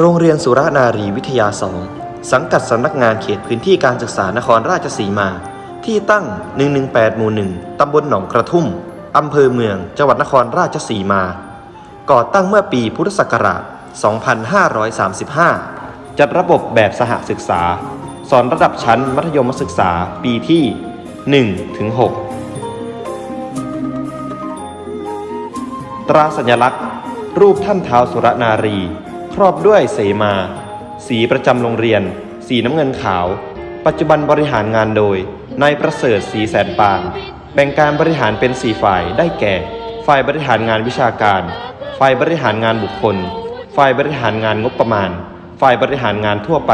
โรงเรียนสุรนารีวิทยาสองสังกัดสำนักงานเขตพื้นที่การศึกษานครราชสีมา ที่ตั้ง 118 หมู่ 1 ตำบลหนองกระทุ่ม อำเภอเมือง จังหวัดนครราชสีมา ก่อตั้งเมื่อปีพุทธศักราช 2535 จัดระบบแบบสหศึกษา สอนระดับชั้นมัธยมศึกษาปีที่ 1 ถึง 6 ตราสัญลักษณ์ รูปท่านเท้าสุรนารี รอบด้วยเสมา สีประจำโรงเรียน สีน้ำเงินขาว ปัจจุบันบริหารงานโดยนายประเสริฐสีแสนปาน แบ่งการบริหารเป็น4ฝ่ายได้แก่ ฝ่ายบริหารงานวิชาการ ฝ่ายบริหารงานบุคคล ฝ่ายบริหารงานงบประมาณ ฝ่ายบริหารงานทั่วไป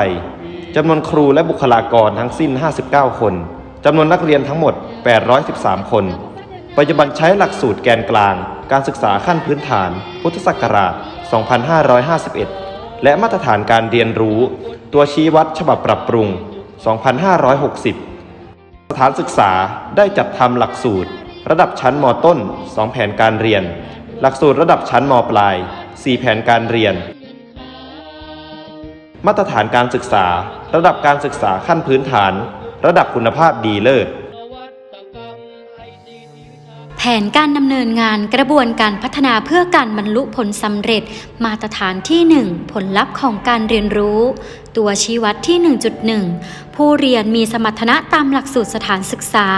จำนวนครูและบุคลากรทั้งสิ้น 59 คนจำนวนนักเรียนทั้งหมด 813 คน ปัจจุบันใช้หลักสูตรแกนกลาง การศึกษาขั้นพื้นฐาน พุทธศักราช 2551 และมาตรฐานการเรียนรู้ ตัวชี้วัดฉบับปรับปรุง 2560 สถานศึกษาได้จัดทำหลักสูตร ระดับชั้นมต้น 2 แผนการเรียน หลักสูตรระดับชั้นมปลาย 4 แผนการเรียน มาตรฐานการศึกษา ระดับการศึกษาขั้นพื้นฐาน ระดับคุณภาพดีเลิศ ผนการดำเนินงานกระบวนการพัฒนาเพื่อการบรรลุผลสำเร็จ มาตรฐานที่ 1 ผลลัพธ์ของการเรียนรู้ ตัวชี้วัดที่ 1.1 ผู้เรียนมีสมรรถนะตามหลักสูตรสถานศึกษา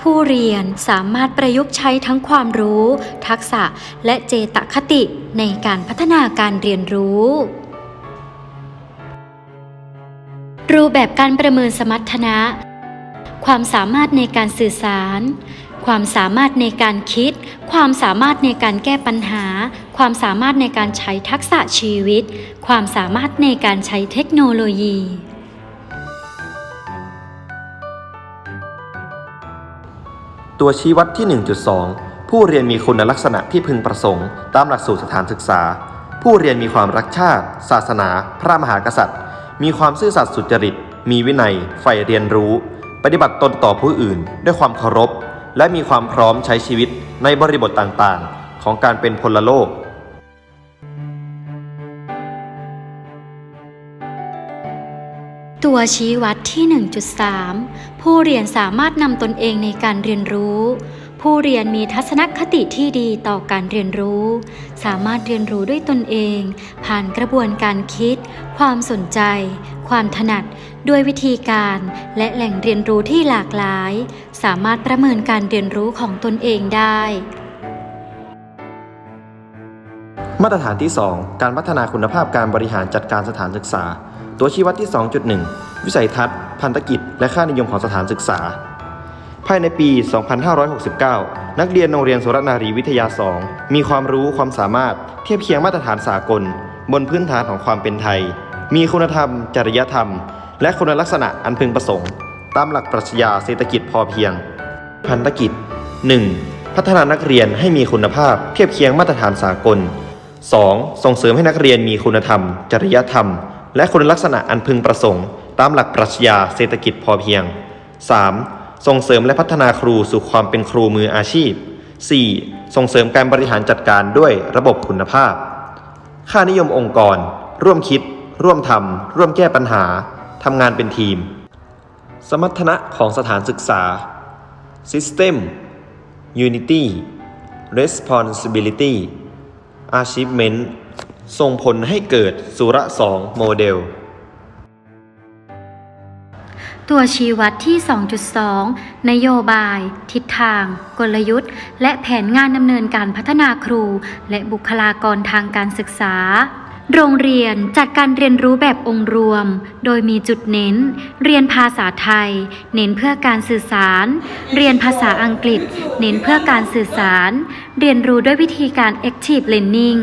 ผู้เรียนสามารถประยุกต์ใช้ทั้งความรู้ ทักษะและเจตคติในการพัฒนาการเรียนรู้รูปแบบการประเมินสมรรถนะ ความสามารถในการสื่อสาร ความสามารถในการคิด ความสามารถในการแก้ปัญหา ความสามารถในการใช้ทักษะชีวิต ความสามารถในการใช้เทคโนโลยี ตัวชี้วัดที่ 1.2 ผู้เรียนมีคุณลักษณะที่พึงประสงค์ ตามหลักสูตรสถานศึกษา ผู้เรียนมีความรักชาติ ศาสนา พระมหากษัตริย์ มีความซื่อสัตย์สุจริต มีวินัยใฝ่เรียนรู้ ปฏิบัติตนต่อผู้อื่น ด้วยความเคารพ และมีความพร้อมใช้ชีวิตในบริบทต่างๆ ของการเป็นพลโลก ตัวชี้วัดที่ 1.3 ผู้เรียนสามารถนำตนเองในการเรียนรู้ ผู้เรียนมีทัศนคติที่ดีต่อการเรียนรู้ สามารถเรียนรู้ด้วยตนเอง ผ่านกระบวนการคิด ความสนใจ ความถนัด ด้วยวิธีการและแหล่งเรียนรู้ที่หลากหลาย สามารถประเมินการเรียนรู้ของตนเองได้ มาตรฐานที่ 2 การพัฒนาคุณภาพการบริหารจัดการสถานศึกษา ตัวชี้วัดที่ 2.1 วิสัยทัศน์ พันธกิจ และค่านิยมของสถานศึกษา ภายในปี 2569 นักเรียนโรงเรียนสุรนารีวิทยา 2 มีความรู้ความสามารถเทียบเคียงมาตรฐานสากล บนพื้นฐานของความเป็นไทย มีคุณธรรม จริยธรรม และคุณลักษณะอันพึงประสงค์ ตามหลักปรัชญาเศรษฐกิจพอเพียง พันธกิจ 1. พัฒนานักเรียนให้มีคุณภาพเทียบเคียงมาตรฐานสากล 2. ส่งเสริมให้นักเรียนมีคุณธรรม จริยธรรม และคุณลักษณะอันพึงประสงค์ ตามหลักปรัชญาเศรษฐกิจพอเพียง 3. ส่งเสริมและพัฒนาครูสู่ความเป็นครูมืออาชีพ 4. ส่งเสริมการบริหารจัดการด้วยระบบคุณภาพ ค่านิยมองค์กร ร่วมคิด ร่วมทำร่วมแก้ปัญหาทำงานเป็นทีม สมรรถนะของสถานศึกษา System Unity Responsibility Achievement ส่งผลให้เกิดสุระสองโมเดล ตัวชี้วัดที่ 2.2 นโยบาย ทิศทาง กลยุทธ์ และแผนงานดำเนินการพัฒนาครู และบุคลากรทางการศึกษา โรงเรียนจัดการเรียนรู้แบบองค์รวม โดยมีจุดเน้น เรียนภาษาไทย เน้นเพื่อการสื่อสาร เรียนภาษาอังกฤษ เน้นเพื่อการสื่อสาร เรียนรู้ด้วยวิธีการ active learning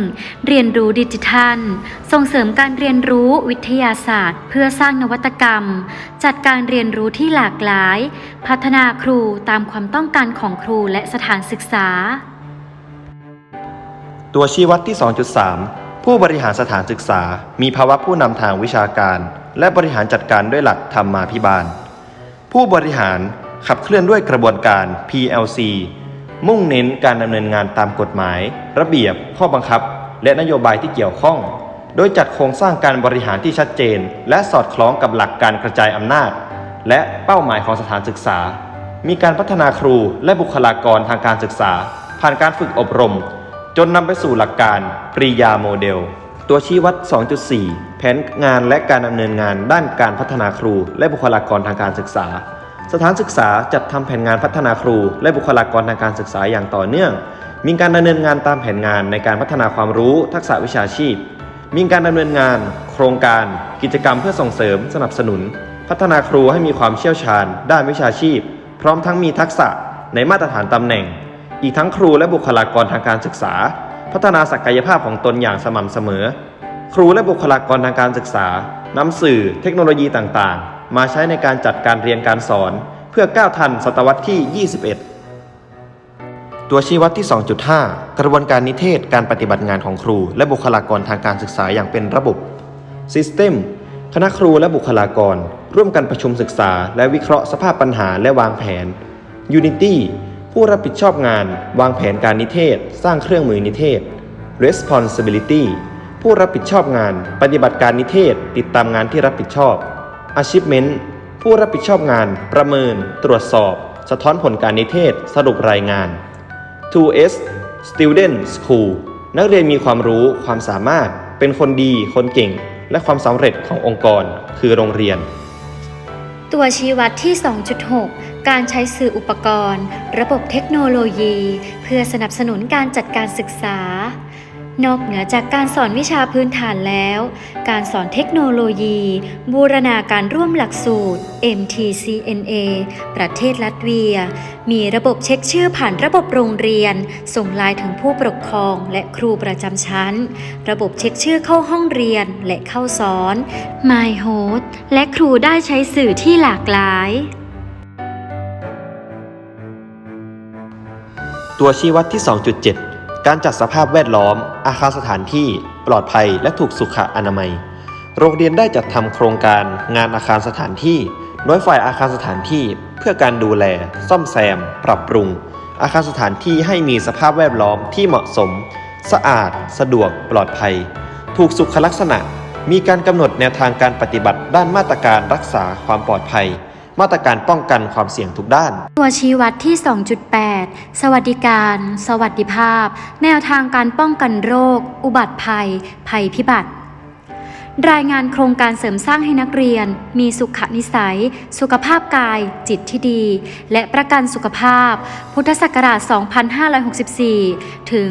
เรียนรู้ดิจิทัล ส่งเสริมการเรียนรู้วิทยาศาสตร์ เพื่อสร้างนวัตกรรม จัดการเรียนรู้ที่หลากหลาย พัฒนาครูตามความต้องการของครูและสถานศึกษา ตัวชี้วัดที่ 2.3 ผู้บริหารสถานศึกษา มีภาวะผู้นำทางวิชาการ และบริหารจัดการด้วยหลักธรรมาภิบาล ผู้บริหารขับเคลื่อนด้วยกระบวนการ PLC มุ่งเน้นการดำเนินงานตามกฎหมาย ระเบียบ ข้อบังคับ และนโยบายที่เกี่ยวข้อง โดยจัดโครงสร้างการบริหารที่ชัดเจน และสอดคล้องกับหลักการกระจายอำนาจ และเป้าหมายของสถานศึกษา มีการพัฒนาครูและบุคลากรทางการศึกษา ผ่านการฝึกอบรม จนนำไปสู่หลักการปริยาโมเดล ตัวชี้วัด 2.4 แผนงานและการดำเนินงานด้านการพัฒนาครู และบุคลากรทางการศึกษา สถานศึกษาจัดทำแผนงานพัฒนาครู และบุคลากรทางการศึกษาอย่างต่อเนื่อง มีการดำเนินงานตามแผนงานในการพัฒนาความรู้ ทักษะวิชาชีพ มีการดำเนินงาน โครงการ กิจกรรมเพื่อส่งเสริม สนับสนุน พัฒนาครูให้มีความเชี่ยวชาญ ด้านวิชาชีพ พร้อมทั้งมีทักษะในมาตรฐานตำแหน่ง อีกทั้งครูและบุคลากรทางการศึกษา พัฒนาศักยภาพของตนอย่างสม่ำเสมอ ครูและบุคลากรทางการศึกษานำสื่อเทคโนโลยีต่างๆ มาใช้ในการจัดการเรียนการสอน เพื่อก้าวทันศตวรรษที่ 21 ตัวชี้วัดที่ 2.5 กระบวนการนิเทศการปฏิบัติงานของครู และบุคลากรทางการศึกษาอย่างเป็นระบบ System คณะครูและบุคลากร ร่วมกันประชุมศึกษา และวิเคราะห์สภาพปัญหาและวางแผน Unity ผู้รับผิดชอบงาน วางแผนการนิเทศ สร้างเครื่องมือนิเทศ Responsibility ผู้รับผิดชอบงาน ปฏิบัติการนิเทศ ติดตามงานที่รับผิดชอบ Achievement ผู้รับผิดชอบงาน ประเมิน ตรวจสอบ สะท้อนผลการนิเทศ สรุปรายงาน 2S Student School นักเรียนมีความรู้ ความสามารถ เป็นคนดี คนเก่ง และความสำเร็จขององค์กร คือโรงเรียน ตัวชี้วัดที่ 2.6 การใช้สื่ออุปกรณ์ ระบบเทคโนโลยี เพื่อสนับสนุนการจัดการศึกษา นอกเหนือจากการสอนวิชาพื้นฐานแล้ว การสอนเทคโนโลยี บูรณาการร่วมหลักสูตร MTCNA ประเทศลัตเวีย มีระบบเช็คชื่อผ่านระบบโรงเรียน ส่งลน์ถึงผู้ปกครองและครูประจำชั้น ระบบเช็คชื่อเข้าห้องเรียนและเข้าสอน My Host และครูได้ใช้สื่อที่หลากหลายตัวชี้วัดที่ 2.7 การจัดสภาพแวดล้อม อาคารสถานที่ ปลอดภัยและถูกสุขอนามัย โรงเรียนได้จัดทำโครงการงานอาคารสถานที่ โดยฝ่ายอาคารสถานที่เพื่อการดูแล ซ่อมแซม ปรับปรุง อาคารสถานที่ให้มีสภาพแวดล้อมที่เหมาะสม สะอาด สะดวก ปลอดภัย ถูกสุขลักษณะ มีการกำหนดแนวทางการปฏิบัติด้านมาตรการรักษาความปลอดภัย มาตรการป้องกันความเสี่ยงทุกด้าน ตัวชี้วัดที่ 2.8 สวัสดิการ สวัสดิภาพ แนวทางการป้องกันโรค อุบัติภัย ภัยพิบัติ รายงานโครงการเสริมสร้างให้นักเรียน มีสุขนิสัย สุขภาพกาย จิตที่ดี และประกันสุขภาพ พุทธศักราช 2564 ถึง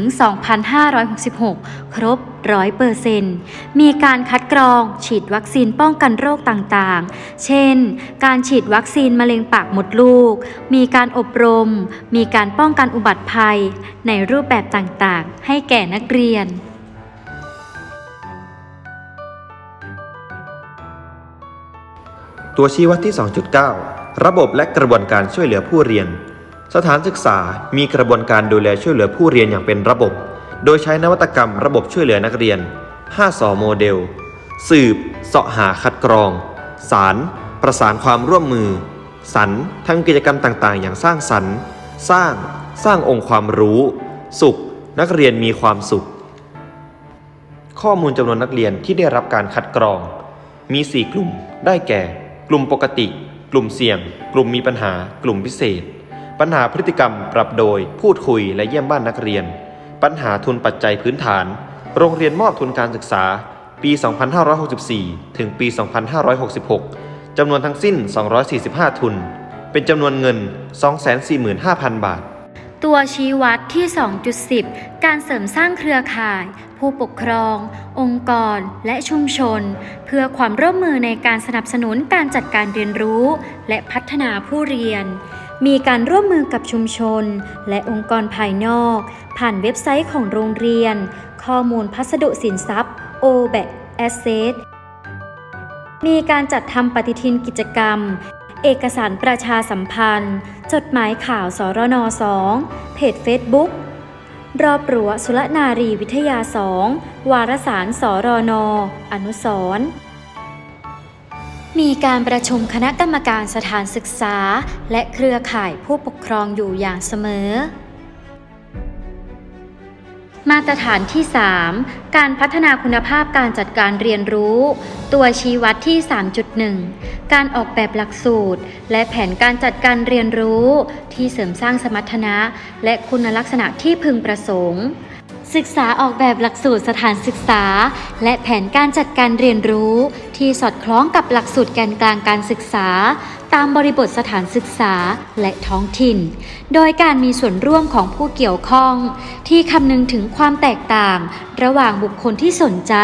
2566 ครบ100%มีการคัดกรอง ฉีดวัคซีนป้องกันโรคต่างๆ เช่น การฉีดวัคซีนมะเร็งปากมดลูก มีการอบรม มีการป้องกันอุบัติภัย ในรูปแบบต่างๆ ให้แก่นักเรียน ตัวชี้วัดที่ 2.9 ระบบและกระบวนการช่วยเหลือผู้เรียน สถานศึกษามีกระบวนการดูแลช่วยเหลือผู้เรียนอย่างเป็นระบบ โดยใช้นวัตกรรมระบบช่วยเหลือนักเรียน 5สอโมเดล สืบ เสาะหาคัดกรอง สาร ประสานความร่วมมือ สรรทำกิจกรรมต่างๆ อย่างสร้างสรรค์ สร้าง สร้างองค์ความรู้ สุข นักเรียนมีความสุข ข้อมูลจำนวนนักเรียนที่ได้รับการคัดกรอง มี 4 กลุ่ม ได้แก่ กลุ่มปกติ กลุ่มเสี่ยง กลุ่มมีปัญหา กลุ่มพิเศษ ปัญหาพฤติกรรมปรับโดย พูดคุยและเยี่ยมบ้านนักเรียน ปัญหาทุนปัจจัยพื้นฐาน โรงเรียนมอบทุนการศึกษา ปี 2564 ถึงปี 2566 จำนวนทั้งสิ้น 245 ทุน เป็นจำนวนเงิน 245,000 บาท ตัวชี้วัดที่ 2.10 การเสริมสร้างเครือข่าย ผู้ปกครอง องค์กร และชุมชน เพื่อความร่วมมือในการสนับสนุนการจัดการเรียนรู้ และพัฒนาผู้เรียน มีการร่วมมือกับชุมชน และองค์กรภายนอก ผ่านเว็บไซต์ของโรงเรียน ข้อมูลพัสดุสินทรัพย์ o b a c Asset มีการจัดทำปฏิทินกิจกรรม เอกสารประชาสัมพันธ์ จดหมายข่าวสรน2เพจเฟซบุ๊กรอบรั้วสุรนารีวิทยา2วารสารสรนอนุสรมีการประชุมคณะกรรมการสถานศึกษา และเครือข่ายผู้ปกครองอยู่อย่างเสมอ มาตรฐานที่ 3 การพัฒนาคุณภาพการจัดการเรียนรู้ ตัวชี้วัดที่ 3.1 การออกแบบหลักสูตร และแผนการจัดการเรียนรู้ ที่เสริมสร้างสมรรถนะ และคุณลักษณะที่พึงประสงค์ ศึกษาออกแบบหลักสูตรสถานศึกษา และแผนการจัดการเรียนรู้ ที่สอดคล้องกับหลักสูตรแกนกลางการศึกษา ตามบริบทสถานศึกษาและท้องถิ่น โดยการมีส่วนร่วมของผู้เกี่ยวข้อง ที่คำนึงถึงความแตกต่าง ระหว่างบุคคลที่สนใจ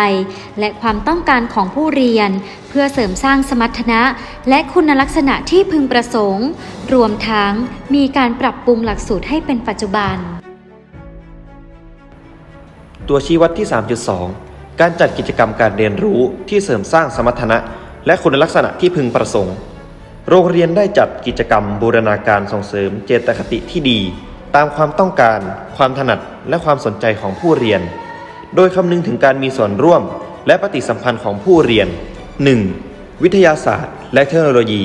และความต้องการของผู้เรียน เพื่อเสริมสร้างสมรรถนะ และคุณลักษณะที่พึงประสงค์ รวมทั้งมีการปรับปรุงหลักสูตรให้เป็นปัจจุบัน ตัวชี้วัดที่ 3.2 การจัดกิจกรรมการเรียนรู้ที่เสริมสร้างสมรรถนะ และคุณลักษณะที่พึงประสงค์ โรงเรียนได้จัดกิจกรรมบูรณาการส่งเสริมเจตคติที่ดี ตามความต้องการ ความถนัดและความสนใจของผู้เรียน โดยคำนึงถึงการมีส่วนร่วม และปฏิสัมพันธ์ของผู้เรียน 1. วิทยาศาสตร์ และเทคโนโลยี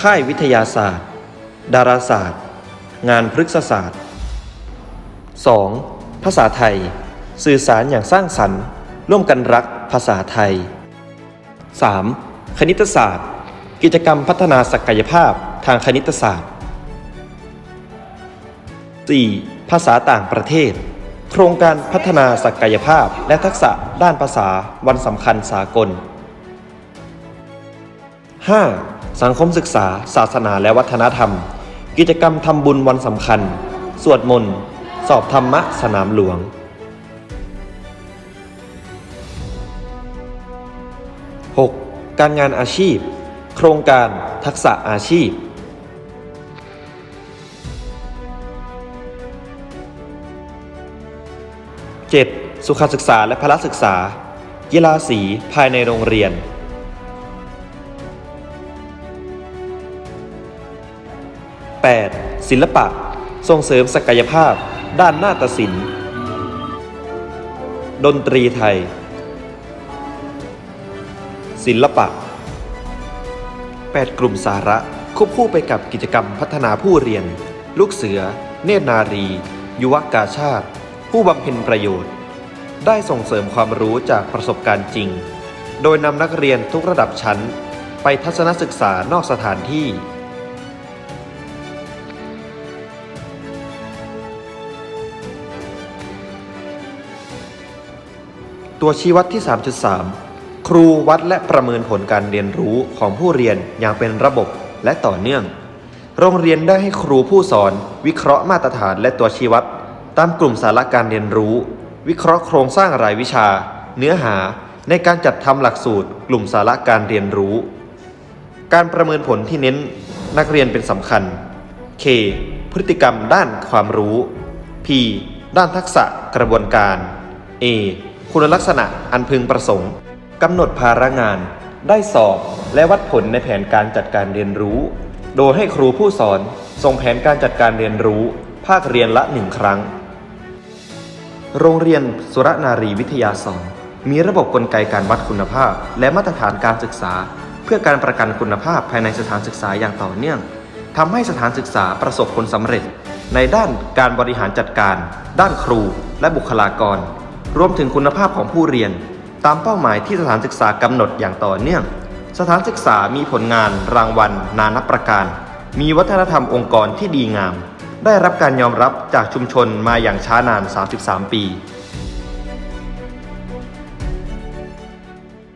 ค่ายวิทยาศาสตร์ ดาราศาสตร์ งานพฤกษศาสตร์ 2. ภาษาไทย สื่อสารอย่างสร้างสรรค์ ร่วมกันรักภาษาไทย 3. คณิตศาสตร์ กิจกรรมพัฒนาศักยภาพทางคณิตศาสตร์ 4. ภาษาต่างประเทศ โครงการพัฒนาศักยภาพและทักษะด้านภาษาวันสำคัญสากล 5. สังคมศึกษา ศาสนาและวัฒนธรรม กิจกรรมทำบุญวันสำคัญ สวดมนต์ สอบธรรมะสนามหลวง 6. การงานอาชีพ โครงการทักษะอาชีพ 7. สุขศึกษาและพละศึกษา กีฬาสีภายในโรงเรียน 8. ศิลปะ ส่งเสริมศักยภาพ ด้านนาฏศิลป์ ดนตรีไทย ศิลปะ 8 กลุ่มสาระควบคู่ไปกับกิจกรรมพัฒนาผู้เรียน ลูกเสือ เนตรนารี ยุวกาชาติ ผู้บำเพ็ญประโยชน์ ได้ส่งเสริมความรู้จากประสบการณ์จริง โดยนำนักเรียนทุกระดับชั้น ไปทัศนศึกษานอกสถานที่ตัวชี้วัดที่ 3.3 ครูวัดและประเมินผลการเรียนรู้ของผู้เรียนอย่างเป็นระบบและต่อเนื่อง โรงเรียนได้ให้ครูผู้สอน วิเคราะห์มาตรฐานและตัวชี้วัด ตามกลุ่มสาระการเรียนรู้ วิเคราะห์โครงสร้างรายวิชา เนื้อหาในการจัดทำหลักสูตร กลุ่มสาระการเรียนรู้ การประเมินผลที่เน้นนักเรียนเป็นสำคัญ K พฤติกรรมด้านความรู้ P ด้านทักษะกระบวนการ A คุณลักษณะอันพึงประสงค์ กำหนดภาระงาน ได้สอบและวัดผลในแผนการจัดการเรียนรู้ โดยให้ครูผู้สอนส่งแผนการจัดการเรียนรู้ ภาคเรียนละหนึ่งครั้ง โรงเรียนสุรนารีวิทยาสองมีระบบกลไกการวัดคุณภาพ และมาตรฐานการศึกษา เพื่อการประกันคุณภาพภายในสถานศึกษาอย่างต่อเนื่องทำให้สถานศึกษาประสบผลสำเร็จ ในด้านการบริหารจัดการ ด้านครูและบุคลากร รวมถึงคุณภาพของผู้เรียน ตามเป้าหมายที่สถานศึกษากำหนดอย่างต่อเนื่อง สถานศึกษามีผลงานรางวัล นานับประการ มีวัฒนธรรมองค์กรที่ดีงาม ได้รับการยอมรับจากชุมชนมาอย่างช้านาน 33 ปี